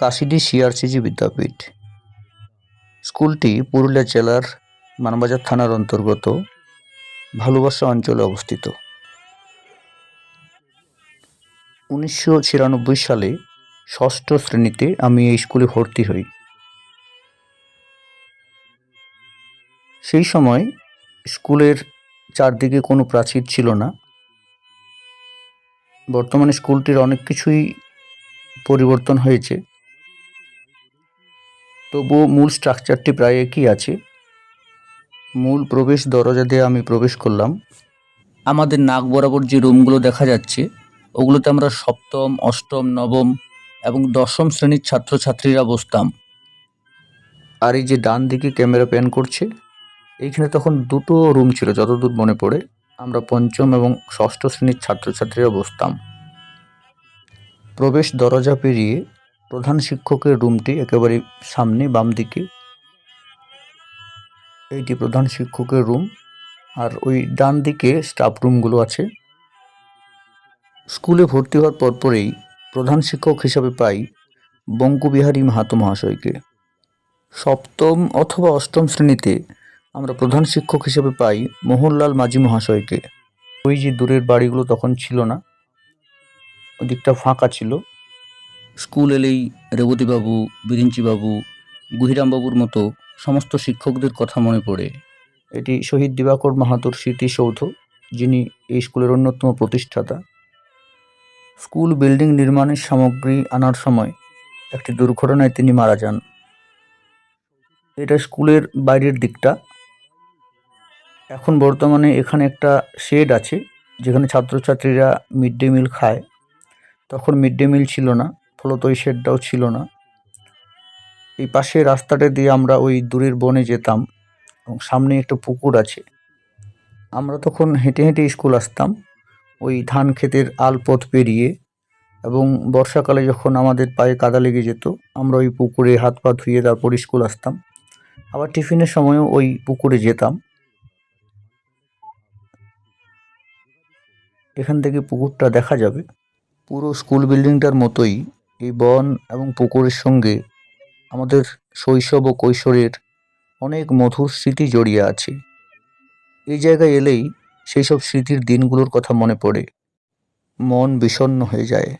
কাশিডি সিআরসিজি বিদ্যাপীঠ। স্কুলটি পুরুলিয়া জেলার মানবাজার থানার অন্তর্গত ভালোবাসা অঞ্চলে অবস্থিত। উনিশশো ছিয়ানব্বই সালে ষষ্ঠ শ্রেণীতে আমি এই স্কুলে ভর্তি হই। সেই সময় স্কুলের চারদিকে কোনো প্রাচীর ছিল না। বর্তমানে স্কুলটির অনেক কিছুই পরিবর্তন হয়েছে। তবুও মূল স্ট্রাকচারটি প্রায় একই আছে। মূল প্রবেশ দরজা দিয়ে আমি প্রবেশ করলাম। আমাদের নাক বরাবর যে রুমগুলো দেখা যাচ্ছে, ওগুলোতে আমরা সপ্তম, অষ্টম, নবম এবং দশম শ্রেণির ছাত্রছাত্রীরা বসতাম। আর এই যে ডান দিকে ক্যামেরা প্যান করছে, এইখানে তখন দুটো রুম ছিল, যতদূর মনে পড়ে। আমরা পঞ্চম এবং ষষ্ঠ শ্রেণির ছাত্রছাত্রীরা বসতাম। প্রবেশ দরজা পেরিয়ে প্রধান শিক্ষকের রুমটি একেবারে সামনে, বাম দিকে। এইটি প্রধান শিক্ষকের রুম। আর ওই ডান দিকে স্টাফ রুমগুলো আছে। স্কুলে ভর্তি হওয়ার পরপরেই প্রধান শিক্ষক হিসাবে পাই বঙ্কুবিহারী মাহাতো মহাশয়কে। সপ্তম অথবা অষ্টম শ্রেণীতে আমরা প্রধান শিক্ষক হিসেবে পাই মোহনলাল মাঝি মহাশয়কে। ওই যে দূরের বাড়িগুলো তখন ছিল না, ওদিকটা ফাঁকা ছিল। স্কুল এলেই রেবতীবাবু, বিরিঞ্চিবাবু, গুহিরামবাবুর মতো সমস্ত শিক্ষকদের কথা মনে পড়ে। এটি শহীদ দিবাকর মাহাতোর স্মৃতিসৌধ যিনি এই স্কুলের অন্যতম প্রতিষ্ঠাতা। স্কুল বিল্ডিং নির্মাণের সামগ্রী আনার সময় একটি দুর্ঘটনায় তিনি মারা যান। এটা স্কুলের বাইরের দিকটা। এখন বর্তমানে এখানে একটা শেড আছে, যেখানে ছাত্রছাত্রীরা মিড ডে মিল খায়। তখন মিড ডে মিল ছিল না। ফলত ওই শেডটাও ছিল না। এই পাশে রাস্তাটা দিয়ে আমরা ওই দূরের বনে যেতাম এবং সামনে একটা পুকুর আছে। আমরা তখন হেঁটে হেঁটে স্কুল আসতাম, ওই ধান ক্ষেতের আলপথ পেরিয়ে এবং বর্ষাকালে যখন আমাদের পায়ে কাদা লেগে যেত, আমরা ওই পুকুরে হাত পা ধুয়ে তারপর স্কুল আসতাম। আবার টিফিনের সময়ও ওই পুকুরে যেতাম। এখান থেকে পুকুরটা দেখা যাবে। পুরো স্কুল বিল্ডিংটার মতোই এই বন এবং পুকুরের সঙ্গে আমাদের শৈশব ও কৈশোরের অনেক মধুর স্মৃতি জড়িয়ে আছে। এই জায়গায় এলেই সেই সব স্মৃতির দিনগুলোর কথা মনে পড়ে। মন বিষণ্ণ হয়ে যায়।